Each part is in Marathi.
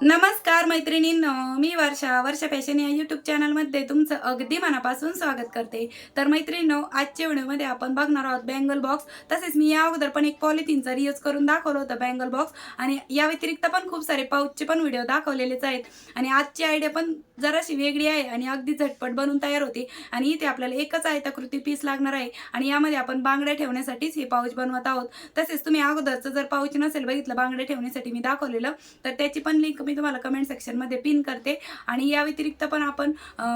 नमस्कार मैत्रिणींनो मी वर्षा वर्षा फॅशन या यूट्यूब चॅनलमध्ये तुमचं अगदी मनापासून स्वागत करते. तर मैत्रिणींनो आजच्या व्हिडिओमध्ये आपण बघणार आहोत बँगल बॉक्स तसेच मी या अगोदर पण एक पॉलिथिनचा रियूज करून दाखवलं होतं बँगल बॉक्स आणि या व्यतिरिक्त पण खूप सारे पाऊचचे पण व्हिडिओ दाखवलेलेच आहेत. आणि आजची आयडिया पण जराशी वेगळी आहे आणि अगदी झटपट बनून तयार होते. आणि इथे आपल्याला एकच आयताकृती पीस लागणार आहे. आणि यामध्ये आपण बांगड्या ठेवण्यासाठीच हे पाऊच बनवत आहोत. तसेच तुम्ही अगोदरचं जर पाऊच नसेल बघितलं बांगड्या ठेवण्यासाठी मी दाखवलेलं तर त्याची पण लिंक मी तुम्हाला कमेंट सेक्शनमध्ये पिन करते. आणि या व्यतिरिक्त पण आपण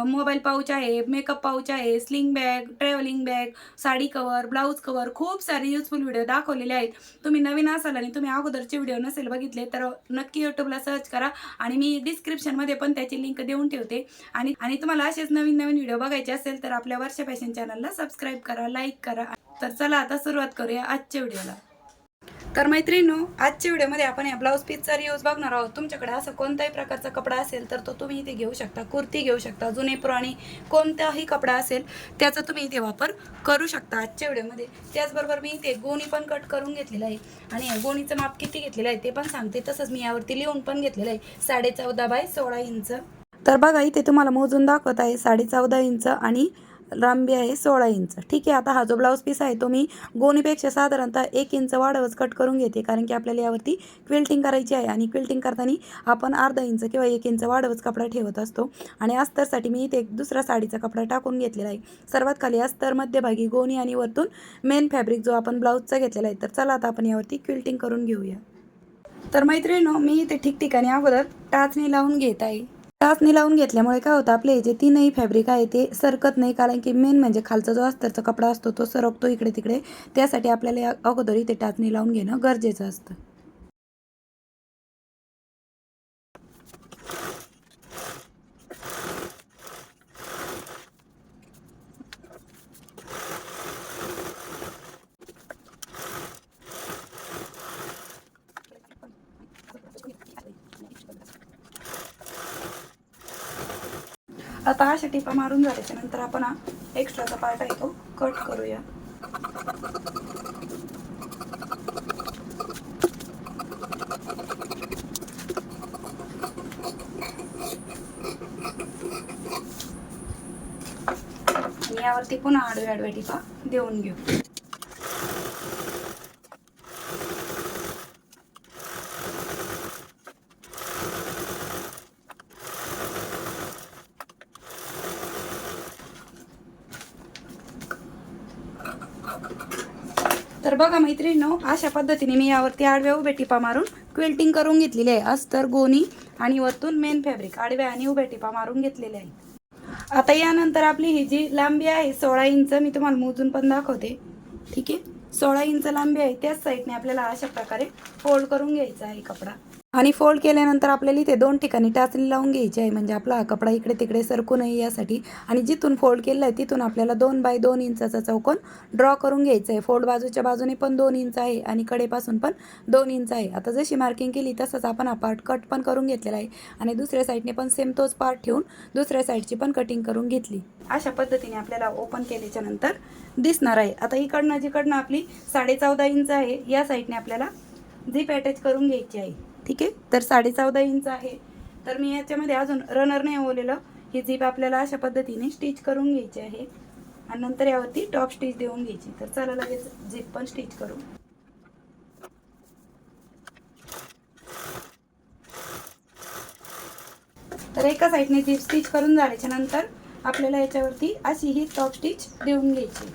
मोबाईल पाऊच आहे मेकअप पाऊच आहे sling bag travelling bag sari cover blouse cover खूप सारे युजफुल व्हिडिओ दाखवलेले आहेत. तुम्ही नवीन असाल आणि तुम्ही अगोदरचे व्हिडिओ नसेल बघितले तर नक्की यूट्यूबला सर्च करा. आणि मी डिस्क्रिप्शनमध्ये पण त्याची लिंक देऊन ठेवते. आणि आणि तुम्हाला असेच नवीन नवीन व्हिडिओ बघायचे असेल तर आपल्या वर्षा फॅशन चॅनलला सबस्क्राईब करा लाईक करा. तर चला आता सुरुवात करूया आजच्या व्हिडिओला तर मैत्रिणींनो आजच्या व्हिडिओमध्ये आपण या ब्लाऊज पीसचा रियूज बघणार आहोत. तुमच्याकडे असं कोणताही प्रकारचा कपडा असेल तर तो तुम्ही इथे घेऊ शकता. कुर्ती घेऊ शकता जुने पुराणी कोणताही कपडा असेल त्याचा तुम्ही इथे वापर करू शकता आजच्या व्हिडिओमध्ये. त्याचबरोबर मी इथे गोणी पण कट करून घेतलेलं आहे. आणि या गोणीचं माप किती घेतलेलं आहे ते पण सांगते. तसंच मी यावरती लिहून पण घेतलेलं आहे. साडे चौदा बाय सोळा इंच. तर बघा इथे तुम्हाला मोजून दाखवत आहे साडे चौदा इंच आणि लांबी आहे सोळा इंच. ठीक आहे आता हा जो ब्लाऊज पीस आहे तो मी गोणीपेक्षा साधारणतः एक इंच वाढवच कट करून घेते कारण की आपल्याला यावरती क्विल्टिंग करायची आहे आणि क्विल्टिंग करताना आपण अर्धा इंच किंवा एक इंच वाढवच कपडा ठेवत असतो. आणि अस्तरसाठी मी इथे एक दुसरा साडीचा कपडा टाकून घेतलेला आहे. सर्वात खाली अस्तर मध्यभागी गोणी आणि वरतून मेन फॅब्रिक जो आपण ब्लाऊजचा घेतलेला आहे. तर चला आता आपण यावरती क्विल्टिंग करून घेऊया. तर मैत्रिणी मी इथे ठिकठिकाणी अगोदर टाचणी लावून घेत आहे. टाचने लावून घेतल्यामुळे काय होतं आपले जे तीनही फॅब्रिक आहे ते सरकत नाही. कारण की मेन म्हणजे खालचा जो अस्तरचा कपडा असतो तो सरकतो इकडे तिकडे त्यासाठी आपल्याला अगोदरही अगोदर इथे टाचणी लावून घेणं गरजेचं असतं. आता अशा टिपा मारून झाल्याच्यानंतर आपण हा एक्स्ट्राचा पार्ट आहे तो कट करूया. यावरती पुन्हा आडव्या आडव्या टिपा देऊन घेऊ. बघा मैत्रिणीनो अशा पद्धतीने मी यावरती आडव्या उभ्या टिपा मारून क्विल्टिंग करून घेतलेली आहे. अस्तर गोणी आणि वरतून मेन फॅब्रिक आडव्या आणि उभ्या टिपा मारून घेतलेल्या आहे आता यानंतर आपली ही जी लांबी आहे सोळा इंच मी तुम्हाला मोजून पण दाखवते. ठीक आहे? सोळा इंच लांबी आहे त्याच साईडने आपल्याला अशा प्रकारे फोल्ड करून घ्यायचा आहे कपडा. आणि फोल्ड केल्यानंतर आपल्याला इथे दोन ठिकाणी टाचणी लावून घ्यायची आहे. म्हणजे आपला हा कपडा इकडे तिकडे सरकू नये यासाठी. आणि जिथून फोल्ड केलेला आहे तिथून आपल्याला दोन बाय दोन इंचाचा चौकोन ड्रॉ करून घ्यायचा आहे. फोल्ड बाजूच्या बाजूने पण दोन इंच आहे आणि कडेपासून पण दोन इंच आहे. आता जशी मार्किंग केली तसंच आपण हा पार्ट कट पण करून घेतलेला आहे. आणि दुसऱ्या साईडने पण सेम तोच पार्ट ठेवून दुसऱ्या साईडची पण कटिंग करून घेतली. अशा पद्धतीने आपल्याला ओपन केल्याच्यानंतर दिसणार आहे. आता इकडनं जिकडनं आपली साडे चौदा इंच आहे या साईडने आपल्याला झीप अटॅच करून घ्यायची आहे. ठीक आहे? तर साडे चौदा इंच आहे. तर मी याच्यामध्ये अजून रनर नाही ओवलेलं. ही झीप आपल्याला अशा पद्धतीने स्टिच करून घ्यायची आहे. आणि नंतर यावरती टॉप स्टिच देऊन घ्यायची. तर चला लगेच झीप पण स्टिच करू. तर एका साईडने झीप स्टिच करून झाल्याच्यानंतर आपल्याला याच्यावरती अशी ही टॉप स्टिच देऊन घ्यायची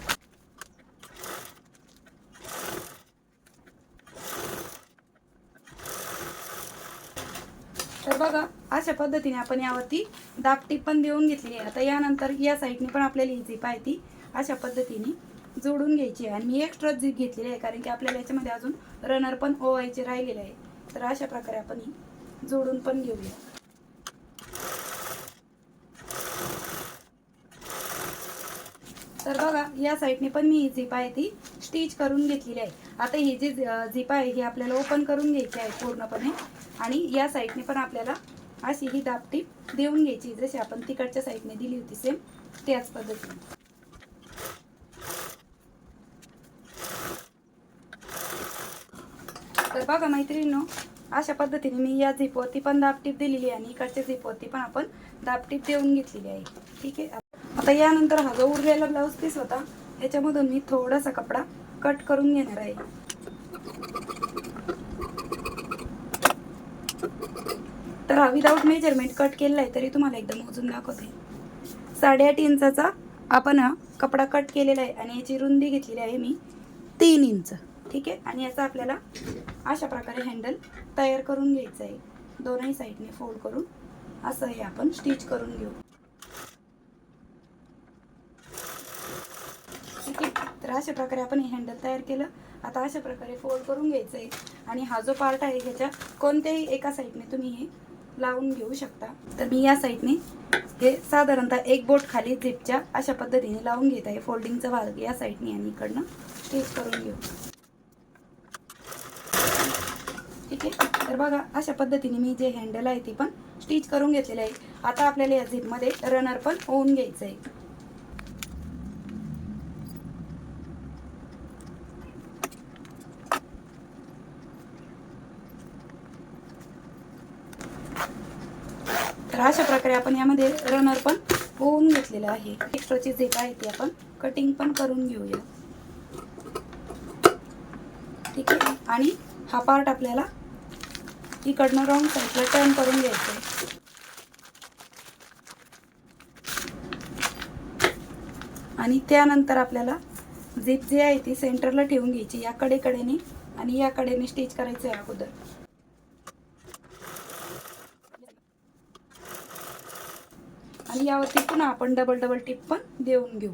तर बघा अशा पद्धतीने आपण यावरती दापटी पण देऊन घेतली आहे. आता यानंतर या साईडने पण आपल्याला ही झिप आहे ती. अशा पद्धतीने जोडून घ्यायची आहे. आणि मी एक्स्ट्रा झिप घेतलेली आहे कारण की आपल्याला याच्यामध्ये अजून रनर पण ओवायचे राहिलेले आहे. तर अशा प्रकारे आपण ही जोडून पण घेऊया. तर बघा या साईडने पण मी ही झीप आहे ती स्टिच करून घेतलेली आहे. आता ही जी झिप आहे ही आपल्याला ओपन करून घ्यायची आहे पूर्णपणे. आणि या साईडने पण आपल्याला अशी ही दापटी देऊन घ्यायची. जशी आपण तिकडच्या साईडने दिली होती सेम त्याच पद्धतीने. तर बघा मैत्रिणींनो अशा पद्धतीने मी या झिपवरती पण दाबटीप दिलेली आहे आणि इकडच्या झिपवरती पण आपण दाबटीप देऊन घेतलेली आहे. ठीक आहे? आता यानंतर हा जो उरलेला ब्लाऊज पीस होता ह्याच्यामधून मी थोडासा कपडा कट करून घेणार आहे. तर हा विदाऊट मेजरमेंट कट केलेला आहे तरी तुम्हाला एकदम मोजून दाखवते. साडेआठ इंचाचा आपण हा कपडा कट केलेला आहे आणि याची रुंदी घेतलेली आहे मी तीन इंच. ठीक आहे? आणि याचा आपल्याला अशा प्रकारे हँडल तयार करून घ्यायचं आहे. दोनही साईडने फोल्ड करून असं हे आपण स्टिच करून घेऊ. ठीक आहे? तर अशा प्रकारे आपण हे हँडल तयार केलं. आता अशा प्रकारे फोल्ड करून घ्यायचं आहे. आणि हा जो पार्ट आहे ह्याच्या कोणत्याही एका साईडने तुम्ही हे लावून घेऊ शकता. तर मी या साईडने हे साधारणतः एक बोट खाली झिपच्या अशा पद्धतीने लावून घेत आहे. फोल्डिंगचा भाग या साईडने आणि इकडनं स्टिच करून घेऊ. ठीक आहे? तर बघा अशा पद्धतीने मी जे हँडल आहे ती पण स्टिच करून घेतलेलं आहे. आता आपल्याला या झिपमध्ये रनर पण होऊन घ्यायचं आहे तर अशा प्रकारे आपण यामध्ये रनर पण होऊन घेतलेलं आहे. एक्स्ट्राची झेप आहे ती आपण कटिंग पण करून घेऊया. ठीक आहे? आणि हा पार्ट आपल्याला इकडनं राऊंड साईडला टर्न करून घ्यायचं आहे. आणि त्यानंतर आपल्याला झिप जी आहे ती सेंटरला ठेवून घ्यायची. या कडेकडेने आणि या कडेने स्टिच करायचं आहे अगोदर. आणि यावरती पुन्हा आपण डबल डबल टिप पण देऊन घेऊ.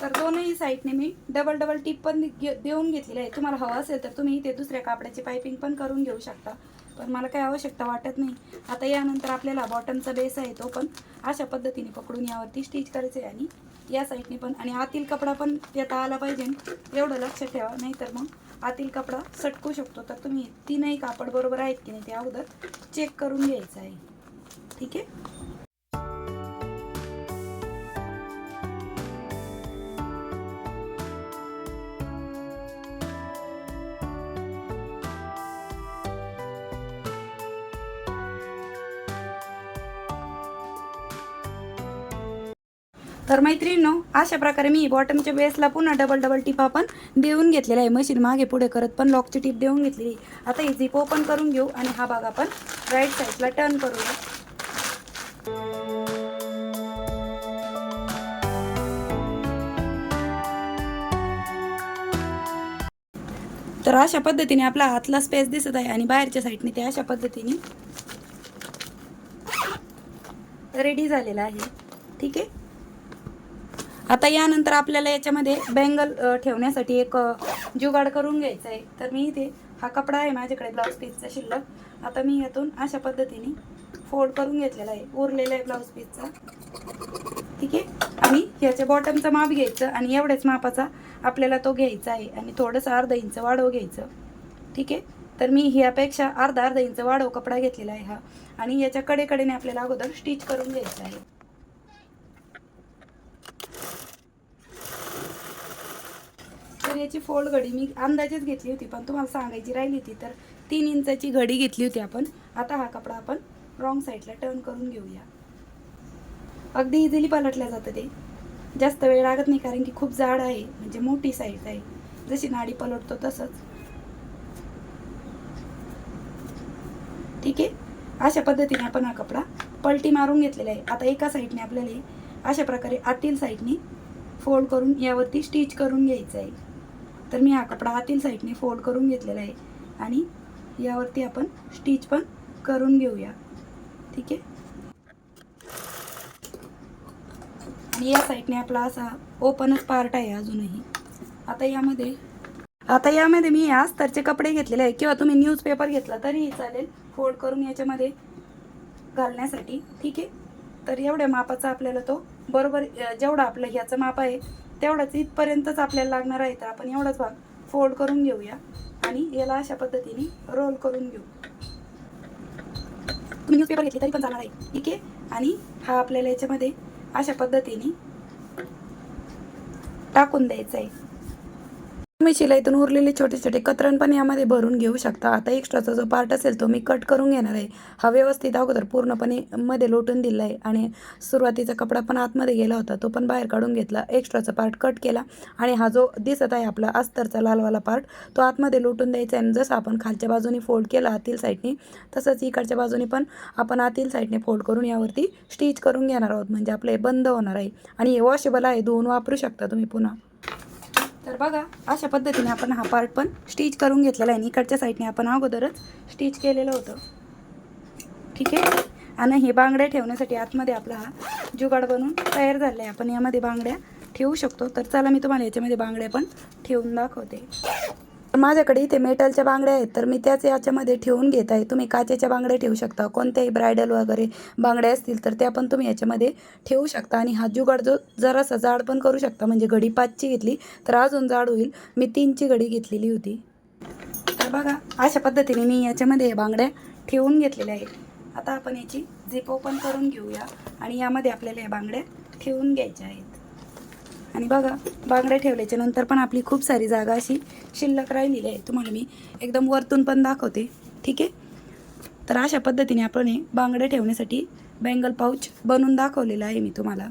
तर दोनही साईडने मी डबल डबल टिप पण देऊन घेतलेली आहे तुम्हाला हवं असेल तर तुम्ही इथे दुसऱ्या कापड्याची पायपिंग पण करून घेऊ शकता. पण मला काही आवश्यकता वाटत नाही. आता यानंतर आपल्याला बॉटमचा बेस आहे तो पण अशा पद्धतीने पकडून यावरती स्टिच करायचं आहे आणि या साईडने पण आणि आतील कपडा पण येता आला पाहिजे. एवढं लक्ष ठेवा नाहीतर मग आतील कपडा सटकू शकतो. तर तुम्ही तीनही कापड बरोबर आहेत की नाही ते अगोदर चेक करून घ्यायचं आहे. ठीक आहे? तर मैत्रिणींनो अशा प्रकारे मी बॉटमच्या बेसला पुन्हा डबल डबल टिपा पण देऊन घेतलेला आहे. मशीन मागे पुढे करत पण लॉकची टिप देऊन घेतलेली आता ही झिप ओपन करून घेऊ आणि हा भाग आपण राईट साईडला टर्न करूया. तर अशा पद्धतीने आपला हातला स्पेस दिसत आहे आणि बाहेरच्या साईडने ते अशा पद्धतीने रेडी झालेला आहे. ठीक आहे? आता यानंतर आपल्याला याच्यामध्ये बँगल ठेवण्यासाठी एक जुगाड करून घ्यायचा आहे तर मी इथे हा कपडा आहे माझ्याकडे ब्लाऊज पीसचा शिल्लक. आता मी यातून अशा पद्धतीने फोल्ड करून घेतलेला आहे. उरलेला आहे ब्लाऊज पीसचा ठीक आहे? आणि ह्याच्या बॉटमचं माप घ्यायचं आणि एवढ्याच मापाचा आपल्याला तो घ्यायचा आहे. आणि थोडंसं अर्धा इंच वाढव घ्यायचं. ठीक आहे? तर मी ह्यापेक्षा अर्धा अर्धा इंच वाढव कपडा घेतलेला आहे हा. आणि याच्या कडेकडेने आपल्याला अगोदर स्टिच करून घ्यायचं आहे. तर याची फोल्ड घडी मी अंदाजेच घेतली होती पण तुम्हाला सांगायची राहिली होती तर तीन इंचाची घडी घेतली होती आपण. आता हा कपडा आपण रॉंग साईडला टर्न करून घेऊया. अगदी इझिली पलटल्या जातं ते. जास्त वेळ लागत नाही कारण की खूप जाड आहे म्हणजे मोठी साईज आहे. जशी नाडी पलटतो तसंच. ठीक आहे? अशा पद्धतीने आपण हा कपडा पलटी मारून घेतलेला आहे. आता एका साईडने आपल्याला अशा प्रकारे आतील साईडने फोल्ड करून यावरती स्टिच करून घ्यायचं आहे. तर मी हा कपडा आतील साईडने फोल्ड करून घेतलेला आहे. आणि यावरती आपण स्टिच पण करून घेऊया. ठीक आहे? आणि या साईडने आपला असा ओपनच पार्ट आहे अजूनही. आता यामध्ये आता यामध्ये मी या अस्तरचे कपडे घेतलेले आहे. किंवा तुम्ही न्यूजपेपर घेतला तरीही चालेल. फोल्ड करून याच्यामध्ये घालण्यासाठी. ठीक आहे? तर एवढ्या मापाचा आपल्याला तो बरोबर जेवढा आपलं ह्याचं माप आहे तेवढंच इथपर्यंतच आपल्याला लागणार आहे तर आपण एवढाच भाग फोल्ड करून घेऊया. आणि याला अशा पद्धतीने रोल करून घेऊ. तुम्ही न्यूजपेपर घेतली तरी पण चालणार आहे. ठीक आहे? आणि हा आपल्याला याच्यामध्ये अशा पद्धतीने टाकून द्यायचं आहे. तुम्ही शिलाईतून उरलेले छोटे छोटे कतरण पण यामध्ये भरून घेऊ शकता. आता एक्स्ट्राचा जो पार्ट असेल तो मी कट करून घेणार आहे. हा व्यवस्थित अगोदर पूर्णपणे मध्ये लोटून दिला आहे आणि सुरुवातीचा कपडा पण आतमध्ये गेला होता तो पण बाहेर काढून घेतला. एक्स्ट्राचा पार्ट कट केला आणि हा जो दिसत आहे आपला अस्तरचा लालवाला पार्ट तो आतमध्ये लोटून द्यायचा आहे. आणि जसं आपण खालच्या बाजूने फोल्ड केला आतील साईडने तसंच इकडच्या बाजूने पण आपण आतील साईडने फोल्ड करून यावरती स्टिच करून घेणार आहोत. म्हणजे आपले बंद होणार आहे. आणि हे वॉशेबल आहे धुवून वापरू शकता तुम्ही पुन्हा. तर बघा अशा पद्धतीने आपण हा पार्ट पण स्टिच करून घेतलेला आहे. आणि इकडच्या साईडने आपण अगोदरच स्टिच केलेलं होतं. ठीक आहे? आणि हे बांगड्या ठेवण्यासाठी आतमध्ये आपला हा जुगाड बनून तयार झाला आहे. आपण यामध्ये बांगड्या ठेवू शकतो. तर चला मी तुम्हाला याच्यामध्ये बांगड्या पण ठेवून दाखवते. माझ्याकडे इथे मेटलच्या बांगड्या आहेत तर मी त्याच याच्यामध्ये ठेवून घेत आहे. तुम्ही काचेच्या बांगड्या ठेवू शकता. कोणत्याही ब्रायडल वगैरे बांगड्या असतील तर त्या पण तुम्ही याच्यामध्ये ठेवू शकता. आणि हा जुगाड जो जरासा जाड पण करू शकता म्हणजे घडी पाचची घेतली तर अजून जाड होईल. मी तीनची घडी घेतलेली होती. तर बघा अशा पद्धतीने मी याच्यामध्ये बांगड्या ठेवून घेतलेल्या आहेत. आता आपण याची झिप ओपन करून घेऊया. आणि यामध्ये आपल्याला या बांगड्या ठेवून घ्यायच्या आहेत. आणि बघा बांगड्या ठेवल्याच्या नंतर पण आपली खूप सारी जागा अशी शिल्लक राहिलेली आहे. तुम्हाला मी एकदम वरतून पण दाखवते. ठीक आहे? तर अशा पद्धतीने आपण हे बांगड्या ठेवण्यासाठी बँगल पाऊच बनवून दाखवलेला आहे मी तुम्हाला.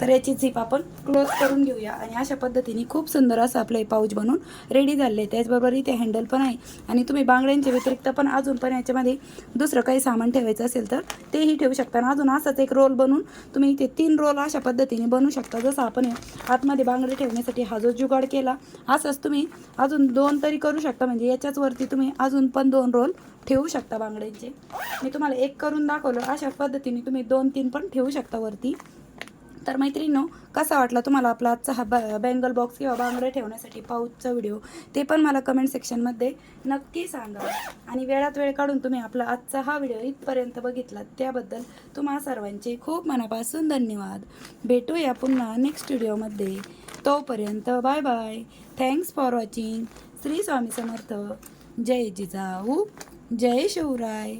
तर याची झीप आपण क्लोज करून घेऊया. आणि अशा पद्धतीने खूप सुंदर असं आपलं हे पाऊच बनवून रेडी झालं आहे त्याचबरोबर इथे हँडल पण आहे. आणि तुम्ही बांगड्यांच्या व्यतिरिक्त पण अजून पण याच्यामध्ये दुसरं काही सामान ठेवायचं असेल तर तेही ठेवू शकता. आणि अजून असाच एक रोल बनवून तुम्ही इथे तीन रोल अशा पद्धतीने बनवू शकता. जसं आपण आतमध्ये बांगडे ठेवण्यासाठी हा जो जुगाड केला असंच तुम्ही अजून दोन तरी करू शकता. म्हणजे याच्याच वरती तुम्ही अजून पण दोन रोल ठेवू शकता बांगड्यांचे. मी तुम्हाला एक करून दाखवलं. अशा पद्धतीने तुम्ही दोन तीन पण ठेवू शकता वरती. तर मैत्रिणीनो कसा वाटला तुम्हाला आपला आजचा हा ब बँगल बॉक्स किंवा बांगडे ठेवण्यासाठी पाऊसचा व्हिडिओ ते पण मला कमेंट सेक्शनमध्ये नक्की सांगा. आणि वेळात वेळ काढून तुम्ही आपला आजचा हा व्हिडिओ इथपर्यंत बघितला त्याबद्दल तुम्हा सर्वांचे खूप मनापासून धन्यवाद. भेटूया पुन्हा नेक्स्ट व्हिडिओमध्ये तोपर्यंत bye bye thanks for watching Shri Swami Samarth. जय जिजाऊ. जय शिवराय.